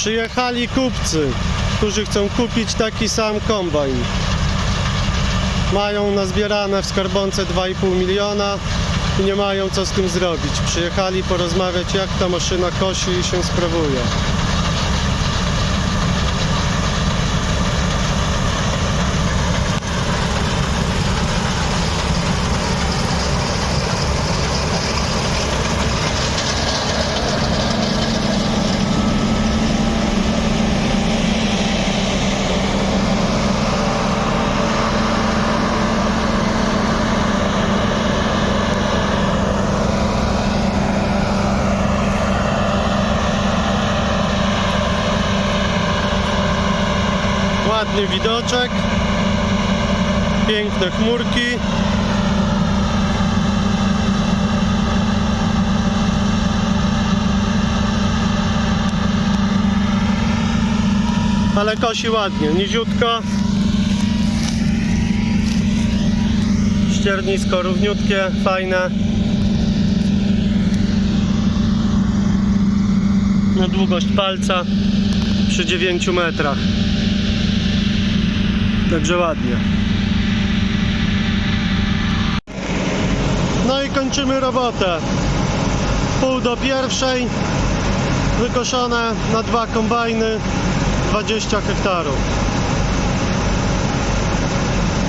Przyjechali kupcy, którzy chcą kupić taki sam kombajn. Mają nazbierane w skarbonce 2,5 miliona i nie mają co z tym zrobić. Przyjechali porozmawiać jak ta maszyna kosi i się sprawuje. Ładny widoczek, piękne chmurki. Ale kosi ładnie, niziutko. Ściernisko równiutkie, fajne. Na długość palca przy 9 metrach. Także ładnie. No i kończymy robotę. Pół do pierwszej. Wykoszone na dwa kombajny 20 hektarów.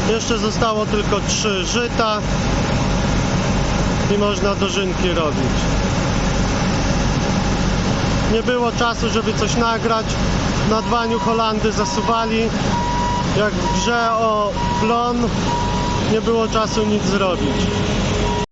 Jeszcze zostało tylko trzy żyta i można dożynki robić. Nie było czasu, żeby coś nagrać. Na dwaniu Holandy zasuwali. Jak w grze o plon nie było czasu nic zrobić.